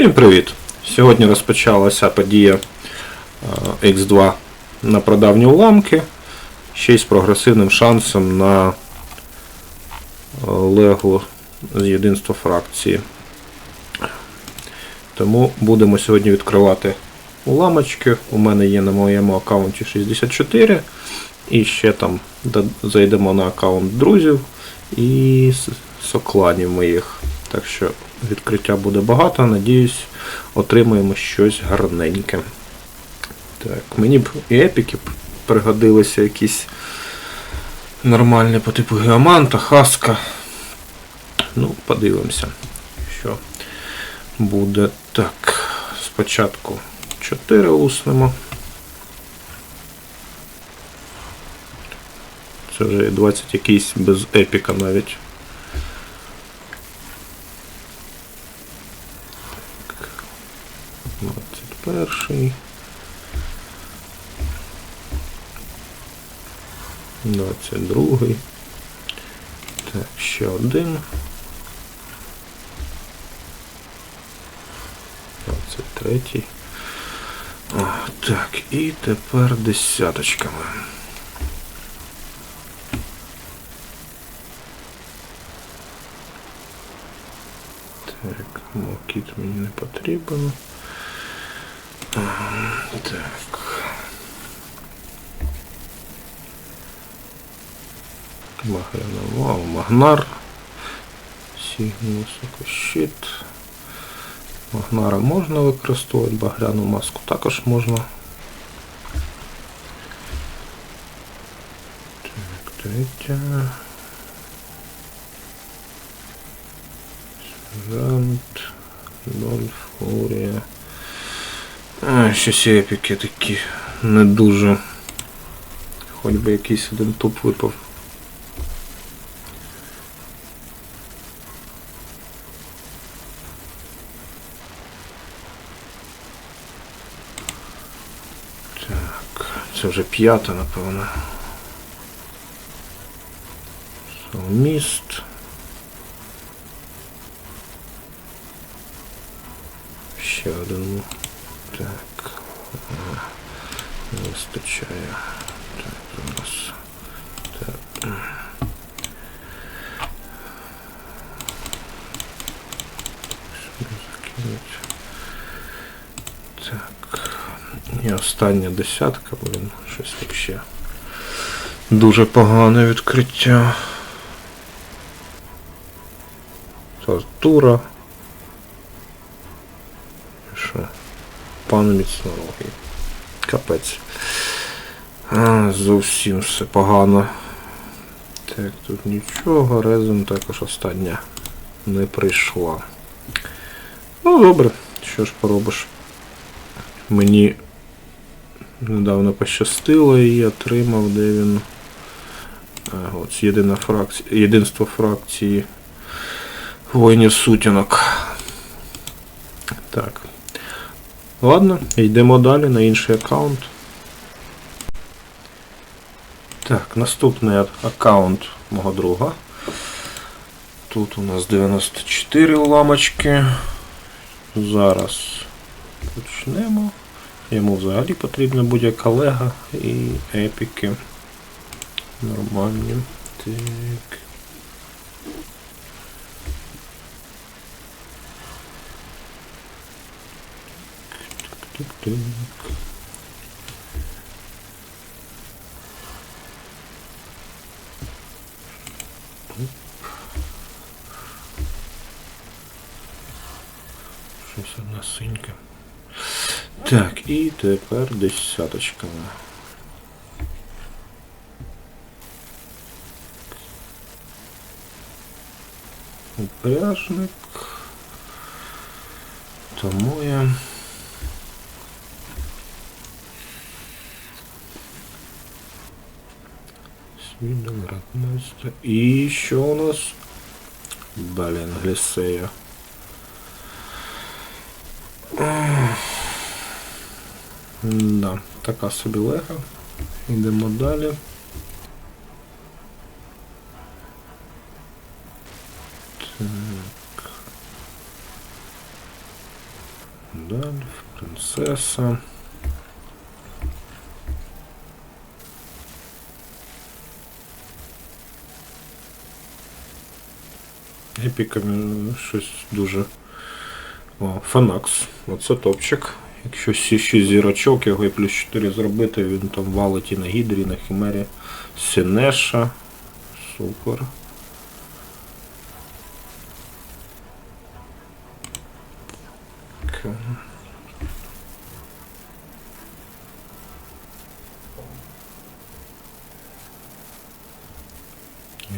Всім привіт! Сьогодні розпочалася подія е, X2 на продавні уламки, ще й з прогресивним шансом на е, Лего з єдинства фракції. Тому будемо сьогодні відкривати уламочки. У мене є на моєму аккаунті 64. І ще там зайдемо на аккаунт друзів і сокланів моїх. Так що відкриття буде багато. Надіюсь, отримаємо щось гарненьке. Так, мені б і епіки пригодилися якісь нормальні по типу Геоманта, Хаска. Ну, подивимося, що буде. Так, спочатку 4 уснемо. Це вже 20 якийсь без епіка навіть. Двадцять перший. Двадцять другий. Так, ще один. Двадцять третій. О, так, і тепер десяточками. Так, мокіт мені не потрібен. Так. Магряна вау, Магнар. Сігнус щит. Магнара можна використовувати, багряну маску також можна. Так, третя. Сержант. Ноль фурія. А, щось епіки такі не дуже. Хоч би якийсь один топ випав. Так, це вже п'ята, напевно. Солміст. Ще один. Так. Не вистачає. Так, зараз. Так. Сюди закинуть. Так. І остання десятка, блін, щось вообще. Дуже погане відкриття. Тортура. І Що? Пан міцнорогий. Капець. А, зовсім все погано. Так, тут нічого, резин також остання не прийшла. Ну, добре, що ж поробиш. Мені недавно пощастило і отримав, де він. А, от, єдина фракція, єдинство фракції воїнів сутінок. Так. Ладно, йдемо далі на інший аккаунт. Так, наступний аккаунт мого друга. Тут у нас 94 уламочки. Зараз почнемо. Йому взагалі потрібна будь-яка лега і епіки. Нормальні. Так. Тук-тук. Щось одна синька. Так, і тепер десяточками. Упряжник. Тому я. Свідок, Ратмейстер. І що у нас? Блін, Глісея. Да, така собі лега. Йдемо далі. Так. Далі, принцеса. Епіками щось дуже. О, Фанакс. Оце топчик. Якщо сі 6 зірочок, його і плюс 4 зробити, він там валить і на гідрі, і на хімері. Сінеша. Супер.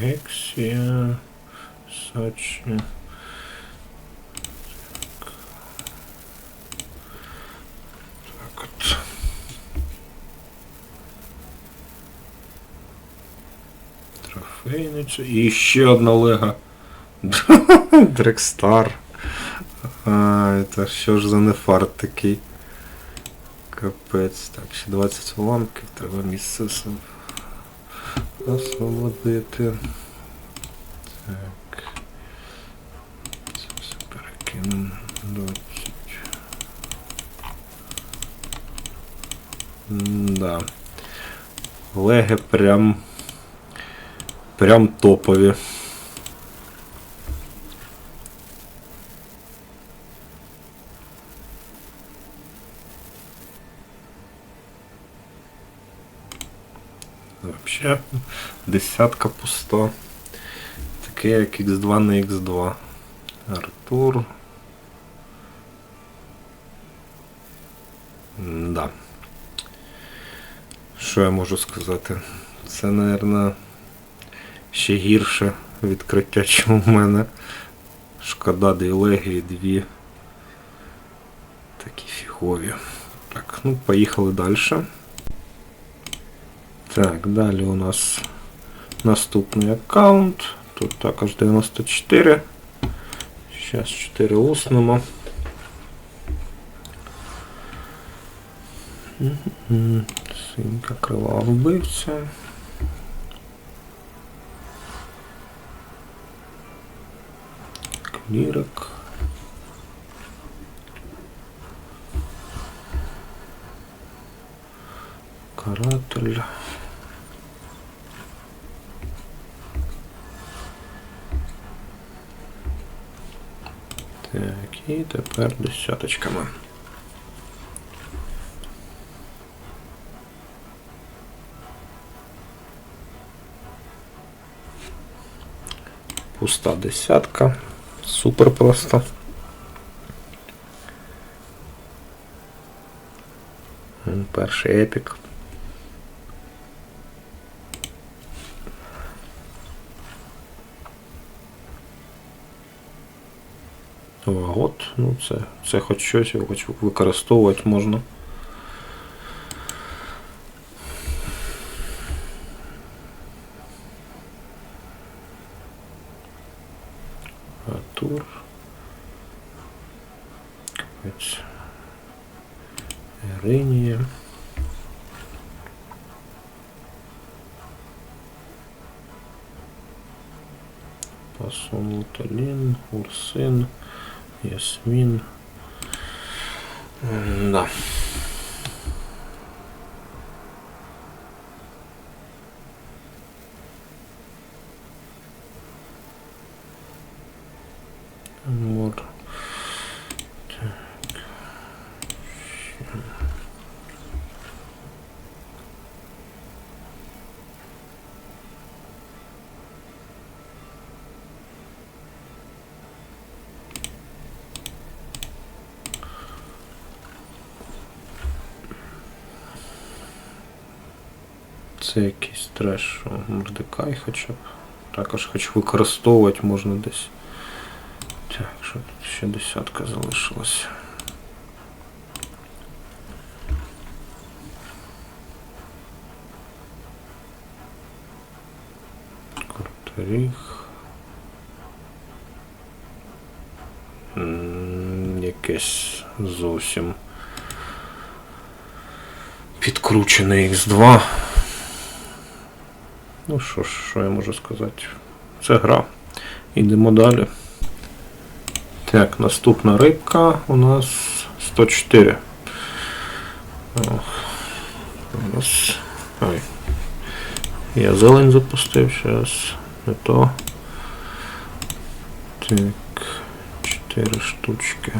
Гексія. Сачі. Так от. Трофейниця. І ще одна лего. Дрекстар. А, це що ж за нефарт такий. Капець. Так, ще 20 уламків, треба місце освободити. Так. Це 20. Да. Леги прям. Прям топові. Вообще десятка пуста. Таке як X2 на X2. Артур. Да. Що я можу сказати? Це, напевно, ще гірше відкриття, чим у мене. Шкода дві легії, дві. Такі фігові. Так, ну поїхали далі. Так, далі у нас наступний аккаунт. Тут також 94. Зараз 4 уснемо. Синька крила вбивця. Клірик. Каратель. Так, і тепер десяточками. Пуста десятка. Супер просто. Перший епік. Вагот, ну це, це хоч щось, його хоч використовувати можна. Капець. Іринія. Пасон Луталін, Урсин, Ясмін. М, Да. Це якийсь треш, о, мордекай хоча б. Також хоч використовувати можна десь. Так, що тут ще десятка залишилась. Курторіг. Якесь зовсім підкручений X2. Ну що ж, що я можу сказати? Це гра. Йдемо далі. Так, наступна рибка у нас 104. Ох. Раз. Ой. Я зелень запустив, зараз. Не то. Так. 4 штучки.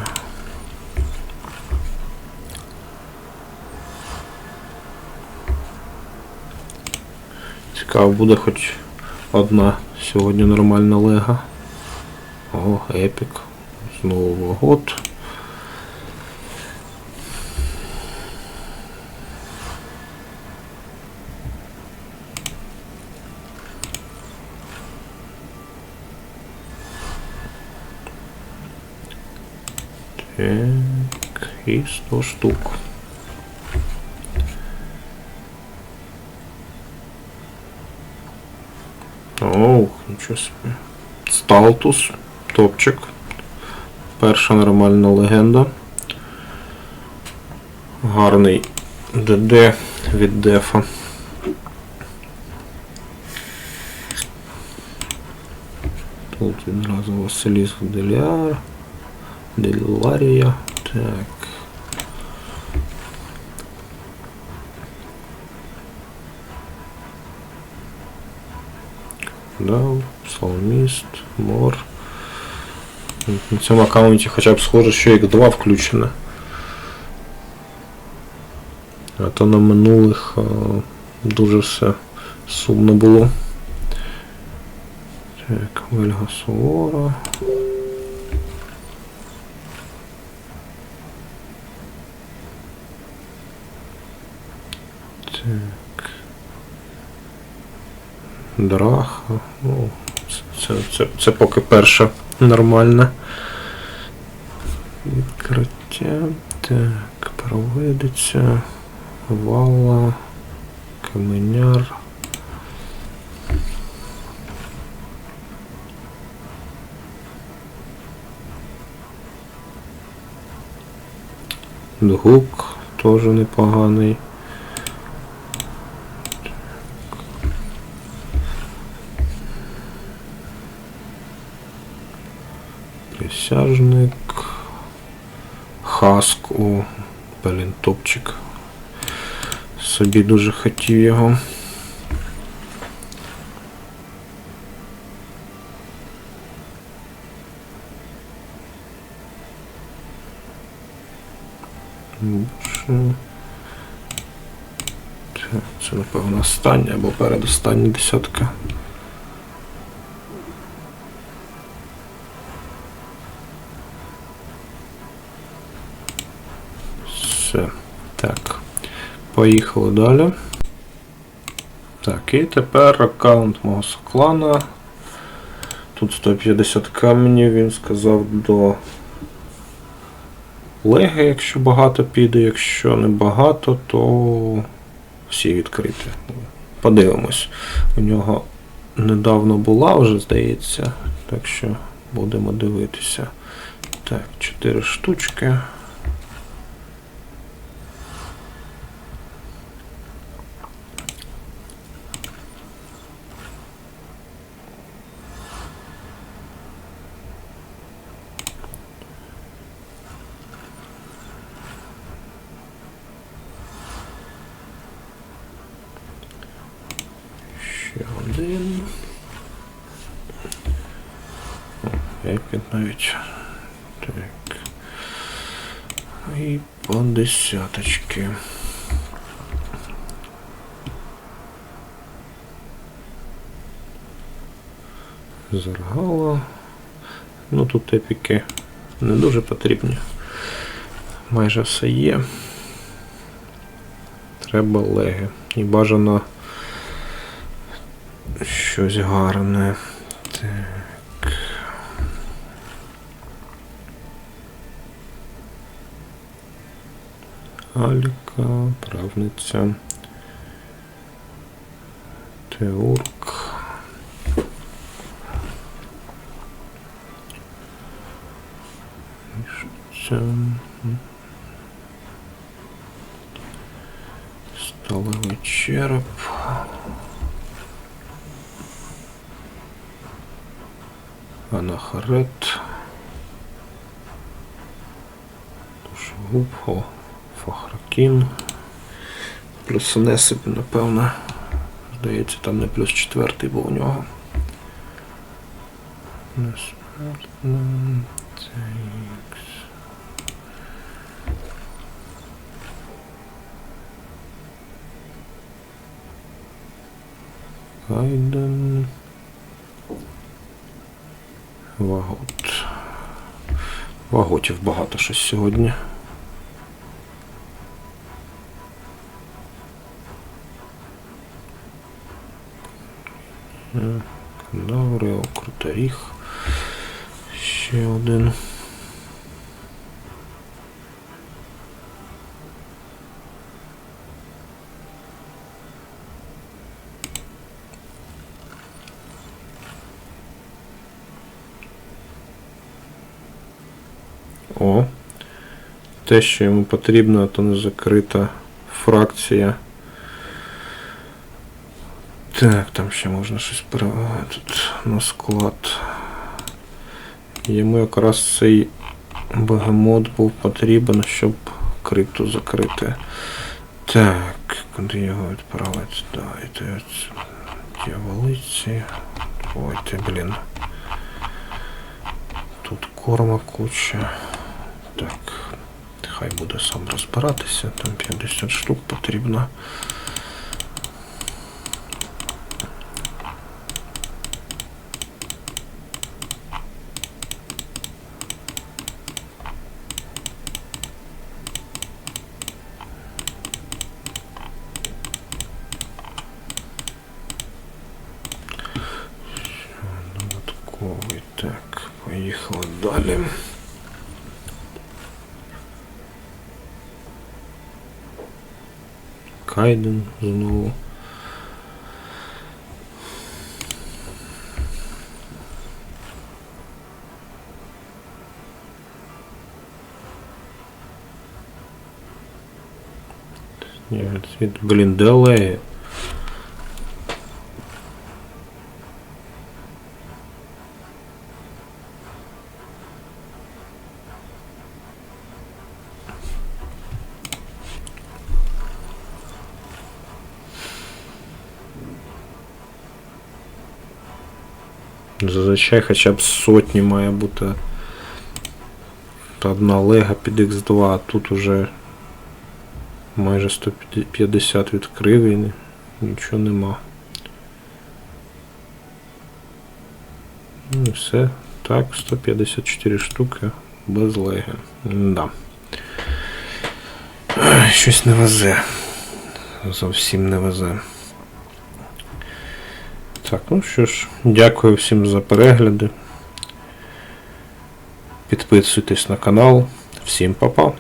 Цікаво, буде хоч одна сьогодні нормальна лега. О, епік. Знову год. Так, і 100 штук. Оу, нічого собі. Сталтус, топчик. Перша нормальна легенда. Гарний ДД від дефа. Тут відразу Василіс Деляр. Деларія. Так. Дав, псалміст, мор. На цьому аккаунті хоча б схоже, що их два включено. А то на минулих а, дуже все сумно було. Так, Вельга Сувора. Так. Драха. Ну, це, це, це поки перша нормальна. Відкриття. Так, проведеться. Вала. Каменяр. Дгук теж непоганий. Присяжник. Хаск у блін, топчик. Собі дуже хотів його. Це, напевно, остання або передостання десятка. Поїхали далі. Так, і тепер аккаунт мого соклана. Тут 150 каменів, він сказав до леги, якщо багато піде, якщо не багато, то всі відкриті. Подивимось. У нього недавно була вже, здається. Так що будемо дивитися. Так, 4 штучки. Ще один. О, Епід навіть. Так. І по десяточки. Заргала. Ну тут епіки не дуже потрібні. Майже все є. Треба леги. І бажано щось гарне. Так. Аліка, правниця. Теурк. Це... Сталевий череп. Анахарет. Губ, о, Фахракін. Плюс Несип, напевно. Здається, там не плюс четвертий був у нього. Гайден. Вагот. Ваготів багато щось сьогодні. Е, Кадаври, окруторіг. Ще один. О. Те, що йому потрібно, то не закрита фракція. Так, там ще можна щось тут на склад. Йому якраз цей бегемот був потрібен, щоб крипту закрити. Так, куди його відправити? Дайте дьяволиці. Ой ти, блін. Тут корма куча. Так, хай буде сам розбиратися, там 50 штук потрібно. Байден знову. Від Глінделеї. 8 зазвичай хоча б сотні має бути одна лега під Х2, а тут уже майже 150 відкрив і нічого нема. Ну і все. Так, 154 штуки без леги. Да. Щось не везе. Зовсім не везе. Так, ну що ж, дякую всім за перегляди. Підписуйтесь на канал. Всім па-па.